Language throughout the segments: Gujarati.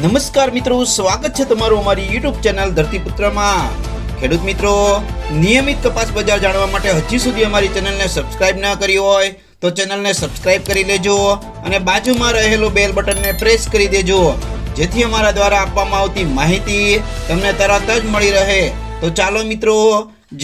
નમસ્કાર મિત્રો, સ્વાગત છે તમારું અમારી યુટ્યુબ ચેનલ ધરતીપુત્રમાં. ખેડૂત મિત્રો, નિયમિત કપાસ બજાર જાણવા માટે હજી સુધી અમારી ચેનલને સબસ્ક્રાઇબ ન કરી હોય તો ચેનલને સબસ્ક્રાઇબ કરી લેજો અને બાજુમાં રહેલું બેલ બટનને પ્રેસ કરી દેજો. જેથી અમારા દ્વારા આપવામાં આવતી માહિતી તમને તરત જ મળી રહે. તો ચાલો મિત્રો,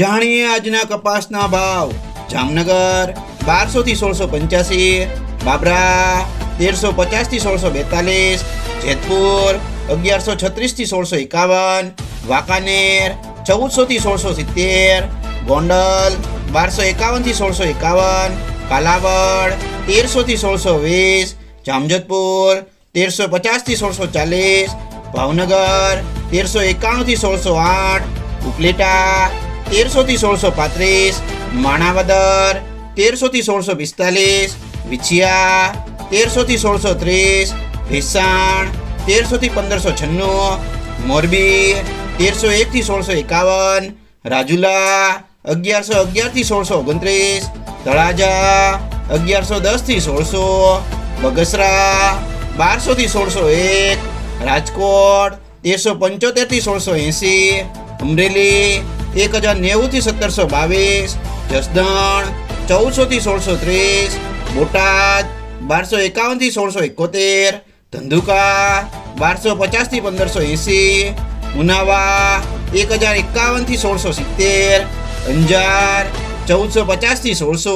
જાણીએ આજના કપાસના ભાવ. જામનગર બારસો થી સોળસો પંચ્યાસી, બાબરા તેરસો પચાસ થી સોળસો બેતાલીસ જેતપુર અગિયારસો છત્રીસ થી સોળસો એકાવન વાંકાનેર ચૌદસો થી સોળસો સિત્તેર ગોંડલ બારસો એકાવન થી સોળસો એકાવન કાલાવડ તેરસો થી સોળસો વીસ જામજોધપુર તેરસો પચાસ થી સોળસો ચાલીસ ભાવનગર તેરસો એકાણું થી સોળસો આઠ ઉપલેટા તેરસો થી સોળસો પાંત્રીસ માણાવદર તેરસો થી સોળસો પિસ્તાલીસ વિછિયા તેરસો થી સોળસો ત્રીસ, ભીસાણ તેરસો થી પંદરસો છન્નું, મોરબી, તેરસો એક થી સોળસો એકાવન, રાજુલા, અગિયારસો અગિયારથી સોળસો ઓગણત્રીસ, તળાજા, અગિયારસો દસથી સોળસો, બગસરા બારસો થી સોળસો એક, રાજકોટ, તેરસો પંચોતેરથી સોળસો એંસી, અમરેલી, એક હજાર નેવું થી સત્તરસો બાવીસ, જસદણ ચૌદસો થી સોળસો ત્રીસ, બોટાદ બારસો એકાવનથી સોળસો એકોતેર, ધંધુકા, બારસો પચાસથી પંદરસો એંસી, ઉનાવા, એક હજાર એકાવનથી સોળસો સિત્તેર, અંજાર, ચૌદસો પચાસથી સોળસો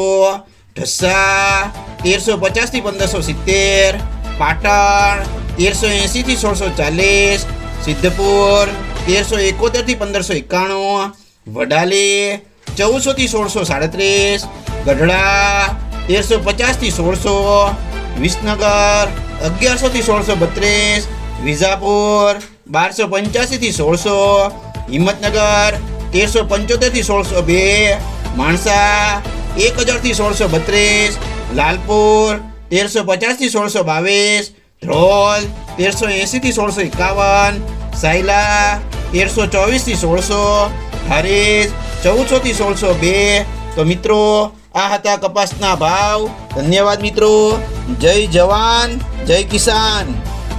ઢસા તેરસો પચાસથી પંદરસો સિત્તેર, પાટણ, તેરસો એંસી થી સોળસો ચાલીસ, સિદ્ધપુર, તેરસો એકોતેરથી પંદરસો એકાણું, વડાલી, ચૌદસો થી સોળસો સાડત્રીસ, ગઢડા તેરસો પચાસથી સોળસો, વિસનગર અગિયારસો થી સોળસો બત્રીસ, વિજાપુર, બારસો પંચ્યાસી થી સોળસો, હિંમતનગર, તેરસો પંચોતેરથી સોળસો બે, માણસા એક હજારથી સોળસો બત્રીસ, લાલપુર, તેરસો પચાસથી સોળસો બાવીસ, ધ્રોલ, તેરસો એંસી થી સોળસો એકાવન, સાયલા, તેરસો ચોવીસથી સોળસો, હરીશ ચૌદસો થી સોળસો બે. તો મિત્રો આ હતા કપાસના ભાવ. ધન્યવાદ મિત્રો. જય જવાન જય કિસાન.